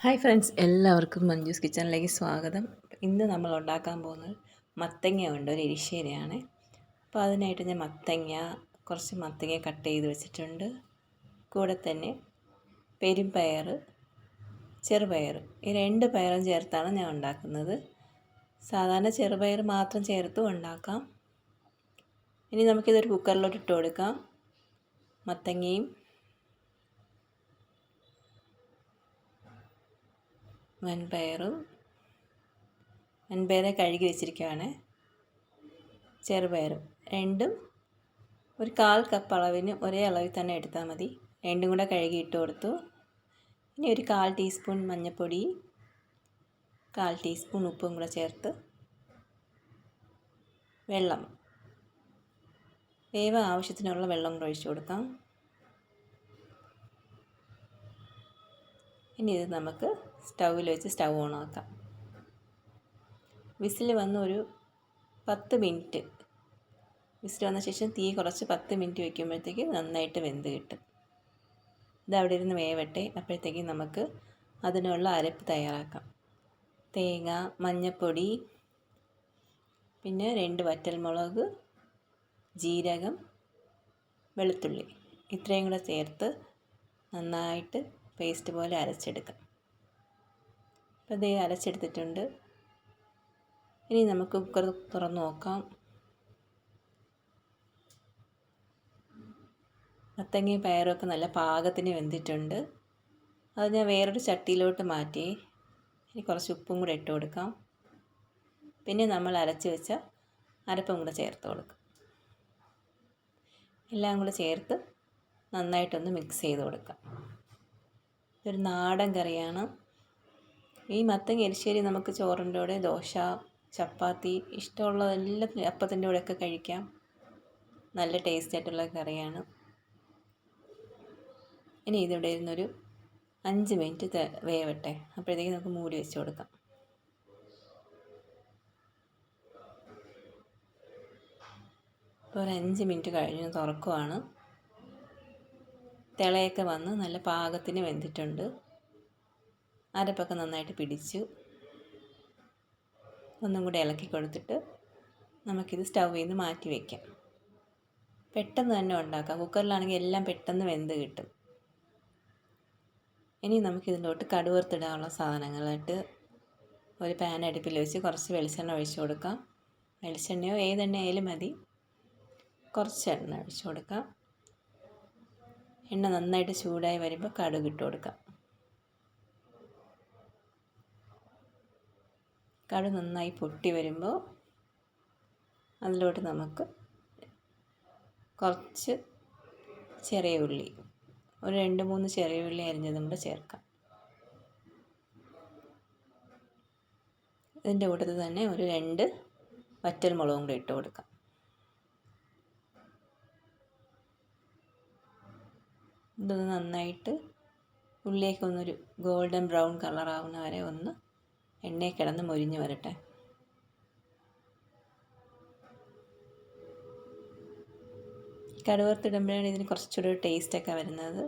Hi friends എല്ലാവർക്കും മഞ്ജൂസ് കിച്ചണിലേക്ക് സ്വാഗതം. ഇന്ന് നമ്മൾ ഉണ്ടാക്കാൻ പോകുന്നത് മത്തങ്ങ ഉണ്ട് ഒരു എരിശ്ശേരിയാണ്. അപ്പോൾ അതിനായിട്ട് ഞാൻ മത്തങ്ങ കുറച്ച് മത്തങ്ങ കട്ട് ചെയ്ത് വെച്ചിട്ടുണ്ട്. കൂടെ തന്നെ പെരുംപയർ ചെറുപയർ ഈ രണ്ട് പയറും ചേർത്താണ് ഞാൻ ഉണ്ടാക്കുന്നത്. സാധാരണ ചെറുപയർ മാത്രം ചേർത്തും ഉണ്ടാക്കാം. ഇനി നമുക്കിതൊരു കുക്കറിലോട്ട് ഇട്ട് കൊടുക്കാം. മത്തങ്ങയും വൻപയറും വൻപയറെ കഴുകി വെച്ചിരിക്കുകയാണ് ചെറുപയറും. രണ്ടും ഒരു കാൽ കപ്പ് അളവിന് ഒരേ അളവിൽ തന്നെ എടുത്താൽ മതി. രണ്ടും കൂടെ കഴുകി ഇട്ട് കൊടുത്തു. ഇനി ഒരു കാൽ ടീസ്പൂൺ മഞ്ഞൾപ്പൊടി കാൽ ടീസ്പൂൺ ഉപ്പും കൂടെ ചേർത്ത് വെള്ളം. വേവ് ആവശ്യത്തിനുള്ള വെള്ളം കൂടെ ഒഴിച്ചു കൊടുക്കാം. ഇനി ഇത് നമുക്ക് സ്റ്റൗവിൽ വെച്ച് സ്റ്റൗ ഓൺ ആക്കാം വിസിൽ വന്ന് ഒരു പത്ത് മിനിറ്റ്. വിസിൽ വന്ന ശേഷം തീ കുറച്ച് പത്ത് മിനിറ്റ് വയ്ക്കുമ്പോഴത്തേക്ക് നന്നായിട്ട് വെന്ത് കിട്ടും. ഇത് അവിടെ ഇരുന്ന് വേവട്ടെ അപ്പോഴത്തേക്ക് നമുക്ക് അതിനുള്ള അരപ്പ് തയ്യാറാക്കാം. തേങ്ങ മഞ്ഞൾപ്പൊടി പിന്നെ രണ്ട് വറ്റൽമുളക് ജീരകം വെളുത്തുള്ളി. ഇത്രയും കൂടെ ചേർത്ത് നന്നായിട്ട് പേസ്റ്റ് പോലെ അരച്ചെടുക്കാം. അപ്പോൾ ഇതേ അരച്ചെടുത്തിട്ടുണ്ട്. ഇനി നമുക്ക് കുക്കർ തുറന്ന് നോക്കാം. മത്തങ്ങയും പയറുമൊക്കെ നല്ല പാകത്തിന് വെന്തിട്ടുണ്ട്. അത് ഞാൻ വേറൊരു ചട്ടിയിലോട്ട് മാറ്റി. ഇനി കുറച്ച് ഉപ്പും കൂടെ ഇട്ട് കൊടുക്കാം. പിന്നെ നമ്മൾ അരച്ച് വെച്ച അരപ്പും കൂടെ ചേർത്ത് കൊടുക്കാം. എല്ലാം കൂടെ ചേർത്ത് നന്നായിട്ടൊന്ന് മിക്സ് ചെയ്ത് കൊടുക്കാം. ഇതൊരു നാടൻ കറിയാണ്. ഈ മത്തങ്ങ എരിശ്ശേരി നമുക്ക് ചോറിന്റെ കൂടെ ദോശ ചപ്പാത്തി ഇഷ്ടമുള്ളതെല്ലാം അപ്പത്തിന്റെ കൂടെയൊക്കെ കഴിക്കാം. നല്ല ടേസ്റ്റ് ആയിട്ടുള്ള കറിയാണ്. ഇനി ഇതിവിടെ ഇരുന്നൊരു അഞ്ച് മിനിറ്റ് വേവട്ടെ. അപ്പോഴത്തേക്ക് നമുക്ക് മൂടി വെച്ച് കൊടുക്കാം. ഇപ്പോൾ ഒരു അഞ്ച് മിനിറ്റ് കഴിഞ്ഞ് തുറക്കുവാണ്. തിളയൊക്കെ വന്ന് നല്ല പാകത്തിന് വെന്തിട്ടുണ്ട്. അരപ്പൊക്കെ നന്നായിട്ട് പിടിച്ചു. ഒന്നും കൂടി ഇളക്കി കൊടുത്തിട്ട് നമുക്കിത് സ്റ്റൗവിൽ നിന്ന് മാറ്റി വയ്ക്കാം പെട്ടെന്ന് തന്നെ ഉണ്ടാക്കാം. കുക്കറിലാണെങ്കിൽ എല്ലാം പെട്ടെന്ന് വെന്ത് കിട്ടും. ഇനി നമുക്കിതിലോട്ട് കടുവർത്തിടാനുള്ള സാധനങ്ങളായിട്ട് ഒരു പാൻ അടുപ്പിൽ വെച്ച് കുറച്ച് വെളിച്ചെണ്ണ ഒഴിച്ചു കൊടുക്കാം. വെളിച്ചെണ്ണയോ ഏതെണ്ണ ആയാലും മതി. കുറച്ച് എണ്ണ ഒഴിച്ചു കൊടുക്കാം. എണ്ണ നന്നായിട്ട് ചൂടായി വരുമ്പോൾ കടുക് ഇട്ട് കൊടുക്കാം. കടു നന്നായി പൊട്ടി വരുമ്പോൾ അതിലോട്ട് നമുക്ക് കുറച്ച് ചെറിയ ഉള്ളി ഒരു രണ്ട് മൂന്ന് ചെറിയ ഉള്ളി അരിഞ്ഞതും കൂടെ ചേർക്കാം. ഇതിന്റെ കൂട്ടത്തിൽ തന്നെ ഒരു രണ്ട് വറ്റൽ മുളകും കൂടെ ഇട്ട് കൊടുക്കാം. ഇതൊന്ന് നന്നായിട്ട് ഉള്ളിലേക്ക് ഒന്നൊരു ഗോൾഡൻ ബ്രൗൺ കളറാവുന്ന വരെ ഒന്ന് എണ്ണയിൽ കിടന്ന് മൊരിഞ്ഞ് വരട്ടെ. കടുവർത്തിടുമ്പോഴാണ് ഇതിന് കുറച്ചുകൂടി ടേസ്റ്റൊക്കെ വരുന്നത്.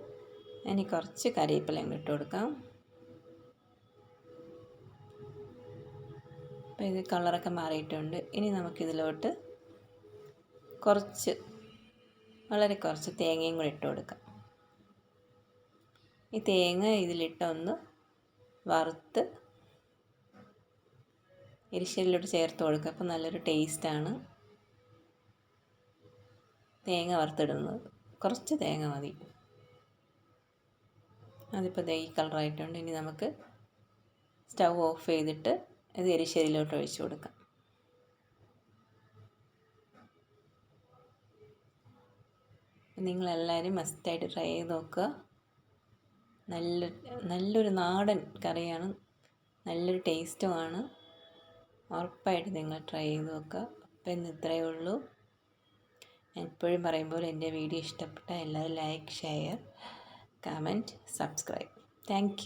ഇനി കുറച്ച് കറിവേപ്പിലയും ഇട്ട് കൊടുക്കാം. അപ്പോൾ ഇത് കളറൊക്കെ മാറിയിട്ടുണ്ട്. ഇനി നമുക്കിതിലോട്ട് കുറച്ച് വളരെ കുറച്ച് തേങ്ങയും കൂടി ഇട്ട് കൊടുക്കാം. ഈ തേങ്ങ ഇതിലിട്ടൊന്ന് വറുത്ത് എരിശ്ശേരിയിലോട്ട് ചേർത്ത് കൊടുക്കുക. അപ്പോൾ നല്ലൊരു ടേസ്റ്റാണ്. തേങ്ങ വറുത്തിടുന്നത്. കുറച്ച് തേങ്ങ മതി. അതിപ്പോൾ ദേ കളറായിട്ടുണ്ട്. ഇനി നമുക്ക് സ്റ്റൗ ഓഫ് ചെയ്തിട്ട് ഇത് എരിശ്ശേരിയിലോട്ട് ഒഴിച്ചു കൊടുക്കാം. നിങ്ങളെല്ലാവരും മസ്റ്റായിട്ട് ട്രൈ ചെയ്ത് നോക്കുക. നല്ല നല്ലൊരു നാടൻ കറിയാണ്. നല്ലൊരു ടേസ്റ്റുമാണ്. ഉറപ്പായിട്ട് നിങ്ങൾ ട്രൈ ചെയ്ത് നോക്കുക. അപ്പോൾ ഇന്ന് ഇത്രയേ ഉള്ളൂ. ഞാൻ എപ്പോഴും പറയുമ്പോൾ എന്റെ വീഡിയോ ഇഷ്ടപ്പെട്ട എല്ലാവരും like share comment subscribe. Thank